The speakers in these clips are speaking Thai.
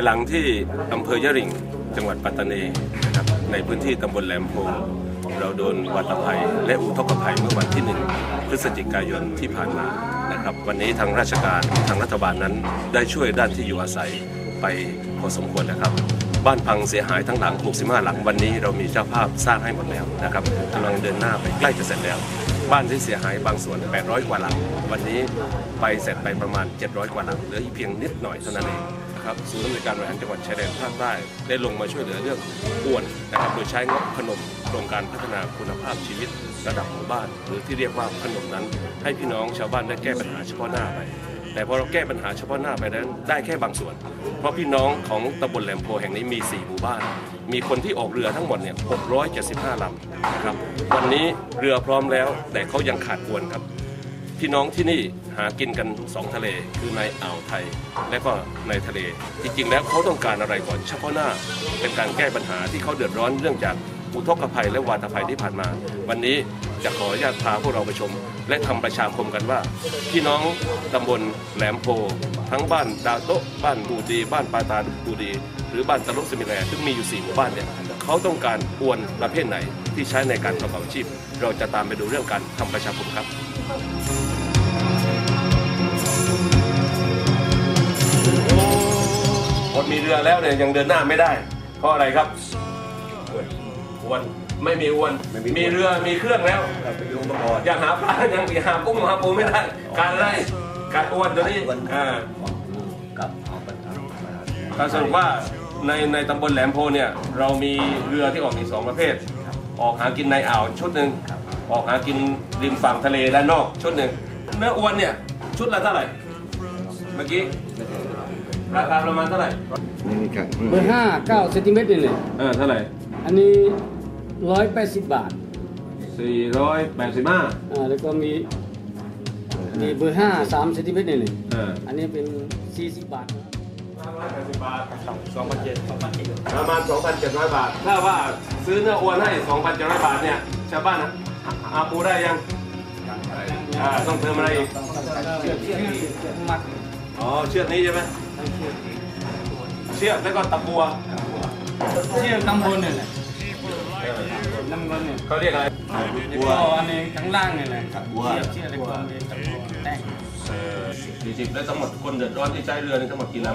ายหลังที่อำเภอยะริงจังหวัดปัตตานีนะครับในพื้นที่ตำบลแหลมโพเราโดนวัตภัย และอุทกภัยเมื่อวันที่หนึ่งพฤศจิกายนที่ผ่านมานะครับ วันนี้ทางราชการทางรัฐบาลนั้นได้ช่วยด้านที่อยู่อาศัยไปพอสมควรแล้วครับ บ้านพังเสียหายทั้งหลัง 65 หลังวันนี้เรามีเจ้าภาพสร้างให้หมดแล้วนะครับกำลังเดินหน้าไปใกล้จะเสร็จแล้ว บ้านที่เสียหายบางส่วน 800 กว่าหลัง วันนี้ไปเสร็จไปประมาณ 700 กว่าหลังเหลืออีกเพียงนิดหน่อยเท่านั้นเอง นะครับศูนย์อำนวยการบริหารจังหวัดชายแดนภาคใต้ได้ลงมาช่วยเหลือเรื่องอ้วนนะครับโดยใช้งบพนมโครงการพัฒนาคุณภาพชีวิตระดับหมู่บ้าน หรือที่เรียกว่าพนมนั้น ให้พี่น้องชาวบ้านได้แก้ปัญหาเฉพาะหน้าไป แต่พอเราแก้ปัญหาเฉพาะหน้าไปนั้นได้แค่บางส่วน เพราะพี่น้องของตำบลแหลมโพแห่งนี้มี 4 หมู่บ้าน มีคนที่ออกเรือทั้งหมดเนี่ย675ลำนะครับวันนี้เรือพร้อมแล้วแต่เขายังขาดอวนครับ พี่น้องที่นี่หากินกัน2ทะเลคือในอ่าวไทย และก็ในทะเล จริงๆ แล้วเขาต้องการอะไรก่อนเฉพาะหน้า เป็นการแก้ปัญหาที่เขาเดือดร้อนเรื่องจากอุทกภัยและวาตภัยที่ผ่านมา วันนี้จะขออนุญาตพาพวกเราไปชม และทำประชาคมกันว่า พี่น้องตำบลแหลมโพทั้งบ้านดาวโตะบ้านบูดี บ้านปาตาบูดี หรือบ้านตะลุกสมิแลซึ่งมีอยู่สี่หมู่บ้านเนี่ยเขาต้องการอวนประเภทไหนที่ใช้ในการประกอบอาชีพ เราจะตามไปดูเรื่องการทำประชาคมครับ คนมีเรือแล้วเนี่ยยังเดินหน้าไม่ได้ เพราะอะไรครับอวนไม่มีอวนมีเรือมีเครื่องแล้วไปดูมาก่อนยังหาปลายังหากุ้งหาปูไม่ได้ การไล่การอวนตัวนี้อ่ากับเอาปัญหาก็สรุปว่าในในตำบลแหลมโพเนี่ยเรามีเรือที่ออกมีสองประเภท ออกหากินในอ่าวชุดหนึ่งออกหากินริมฝั่งทะเลด้านนอกชุดหนึ่งเนื้ออวนเนี่ยชุดละเท่าไหร่เมื่อกี้ ราคาประมาณเท่าไหร่นี่นี่ครับเบอร์ห้าเก้าเซนติเมตรนี่เลยเออเท่าไหร่ อันนี้ร้อยแปดสิบบาทสี่ร้อยแปดสิบห้าอ่าแล้วก็มีมีเบอร์ห้าสามเซนติเมตรนี่เลยเอออันนี้เป็นสี่สิบบาทบาทสองพันเจ็ดประมาณสองพันเจ็ดร้อยบาท ถ้าว่าซื้อเนื้ออวนให้สองพันเจ็ดร้อยบาทเนี่ย ชาวบ้านอะหาปูได้ยังอ่าต้องเติมอะไรอีกเชือกเชือกเชือกมัด อ๋อ เชือกนี้ใช่ไหม เชือกแล้วก็ตะบัวเชือกข้างบนนี่แหละน้ำเงินเนี่ยเขาเรียกอะไรแล้วก็อันนี้ข้างล่างนี่แหละกับบัวเชือกเชือกแล้วก็มีตะบัวแต้งสี่สิบแล้วทั้งหมดคนเดือดร้อนที่ใช้เรือนี่ทั้งหมดกี่ลำ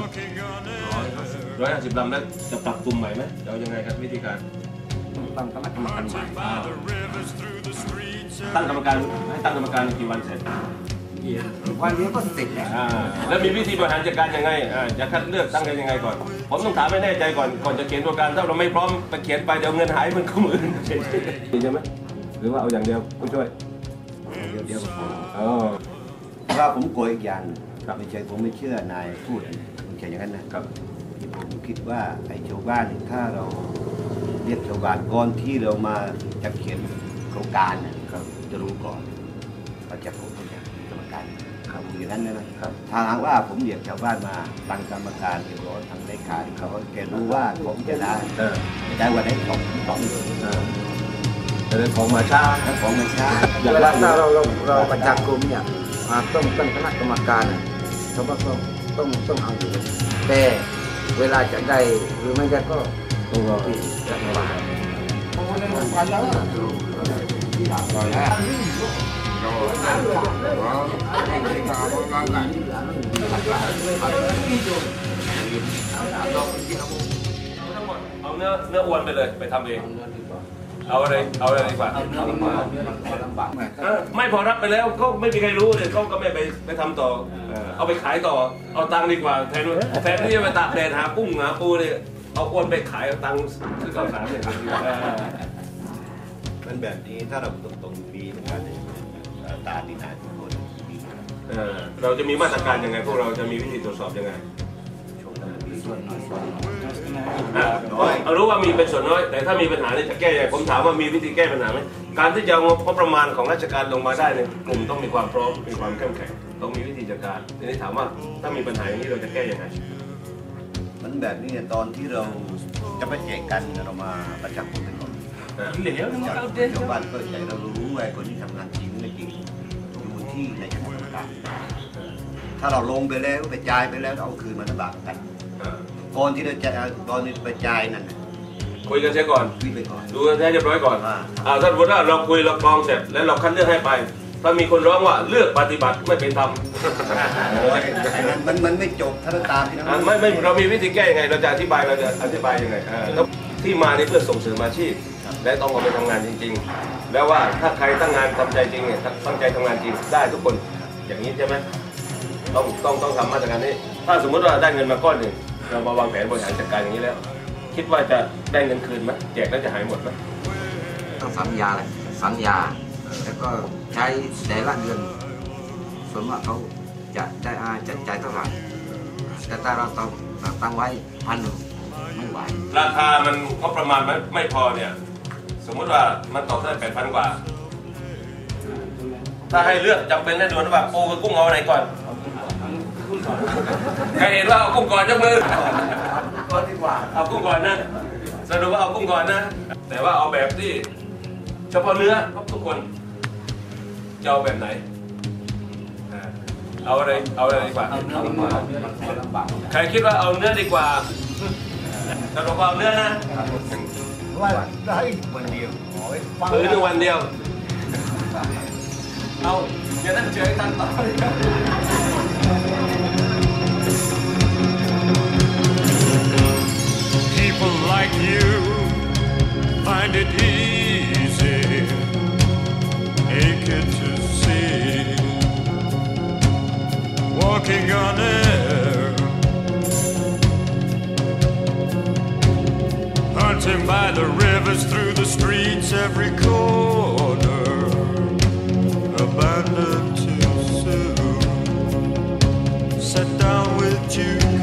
ร้อยห้าสิบลำแล้วจะปรับปรุงใหม่ไหมจะเอายังไงครับวิธีการตั้งคณะกรรมการใหม่ตั้งกรรมการให้ตั้งกรรมการกี่วันเสร็จ วันนี้ก็เสร็จแล้วอ่าแล้วมีวิธีบริหารจัดการยังไงอ่าจะคัดเลือกตั้งกันยังไงก่อน ผมต้องถามให้แน่ใจก่อน ก่อนจะเขียนโครงการ ถ้าเราไม่พร้อมไปเขียนไปเดี๋ยวเงินหายมันก็มือใช่ไหมหรือว่าเอาอย่างเดียวผู้ช่วยเดี๋ยวเดี๋ยวก็พออ๋อเพราะว่าผมกลัวอีกอย่างครับไม่ใช่ผมไม่เชื่อนายพูดไม่ใช่อย่างนั้นนะครับผมคิดว่าไอ้ชาวบ้านเนี่ยถ้าเราเรียกชาวบ้านก่อนที่เรามาจะเขียนโครงการนะครับจะรู้ก่อนเขาจะผมจะกรรมการ ครับอย่างนั้นนะครับถ้าหากว่าผมเรียกชาวบ้านมาตั้งกรรมการเรียบร้อยทางเลขาเขาก็แกรู้ว่าผมจะได้เออได้วันไหนสองสองเออแต่เรื่องของมาช้าถ้าของมันช้าอยากเวได้ลาถ้าเราเราเราประชาคมเนี่ยอ่าต้องตั้งคณะกรรมการน่ะเขาก็ต้องต้องต้องเอาอยู่แต่เวลาจะได้หรือไม่ได้ก็ต้องรอที่รัฐบาลเอาเนื้อเนื้ออวนไปเลยไปทำเองเอาอะไรเอาอะไรดีกว่าเออไม่พอรับไปแล้วก็ไม่มีใครรู้เลยเขาก็ไม่ไปไปทำต่อเออเอาไปขายต่อ เอาตังค์ดีกว่าแทนแทนที่จะไปตากแดดหากุ้งหาปูเนี่ยเอาอวนไปขายเอาตังค์ซื้อข้าวสารเนี่ยเออมันแบบนี้ถ้าเราตรงตรงๆปีเหมือนกันเนี่ยเอ่อตาดีนายทุกคนดี เออเราจะมีมาตรการยังไง พวกเราจะมีวิธีตรวจสอบยังไงช่วงนั้นมีส่วนน้อยส่วนอะเอารู้ว่ามีเป็นส่วนน้อย แต่ถ้ามีปัญหาเนี่ยจะแก้ยังไงผมถามว่ามีวิธีแก้ปัญหาไหมการที่จะเอางบประมาณของราชการลงมาได้เนี่ยกลุ่มต้องมีความพร้อมมีความเข้มแข็งต้องมีวิธีจัดการทีนี้ถามว่าถ้ามีปัญหาอย่างนี้เราจะแก้ยังไงมันแบบนี้เนี่ยตอนที่เราจะไปแจกกันเรามาประชับคนกันก่อนอะชาวบ้านก็ใจเรารู้ไอ้คนที่ทำงานจริงไม่จริงอยู่ ที่ในคณะกรรมการถ้าเราลงไปแล้วไปจ่ายไปแล้วเอาคืนมาลำบากกันอะก่อนที่เราจะก่อนที่ไปจ่ายนั่นน่ะคุยกันเสียก่อนคุยไปก่อนดูกันให้เรียบร้อยก่อนอ่าอ่าถ้าสมมติว่าเราคุยเรากรองเสร็จแล้วเราคัดเลือกให้ไปถ้ามีคนร้องว่าเลือกปฏิบัติไม่เป็นธรรมไอ้นั่นมันมันไม่จบถ้าเราตามที่อะนั้นไม่ไม่เรามีวิธีแก้ยังไงเราจะอธิบายเราจะอธิบายยังไงอ่าแล้วที่มานี่เพื่อส่งเสริมอาชีพ และต้องเอาไปทำงานจริง ๆ แล้วว่าถ้าใครตั้งงานทำใจจริงเนี่ยตั้งใจทำงานจริงได้ทุกคนอย่างนี้ใช่ไหมต้องต้องต้องทำมาตรการนี้ ถ้าสมมติว่าได้เงินมาก้อนหนึ่งเรามาวางแผนบริหารจัดการอย่างนี้แล้ว คิดว่าจะได้เงินคืนไหมแจกแล้วจะหายหมดไหมต้องสัญญาแหละสัญญาแล้วก็ใช้แต่ละเดือนส่วนมากเขาจะได้อาจะจ่ายเท่าไหร่แต่ถ้าเราต้องตั้งไว้พันหนึ่งไม่ไหวราคามันก็ประมาณไม่ไม่พอเนี่ย สมมุติว่ามันตกได้แปดพันกว่า ถ้าให้เลือกจำเป็นแน่นอนว่าปูกับกุ้งเอาไหนก่อนใครเห็นว่าเอากุ้งก่อนยกมือก็ดีกว่าเอากุ้งก่อนนะสรุปว่าเอากุ้งก่อนนะ แต่ว่าเอาแบบที่ เฉพาะเนื้อครับทุกคนจะเอาแบบไหน เอาอะไรเอาอะไรดีกว่า ใครคิดว่าเอาเนื้อดีกว่าสรุปว่าเอาเนื้อนะ ได้วันเดียวขอให้ฟังซื้อหนึ่งวันเดียว เอาอย่านั่งเฉยตันต่อ People like you find dancing by the rivers, through the streets, every corner, abandoned too soon. Set down with you.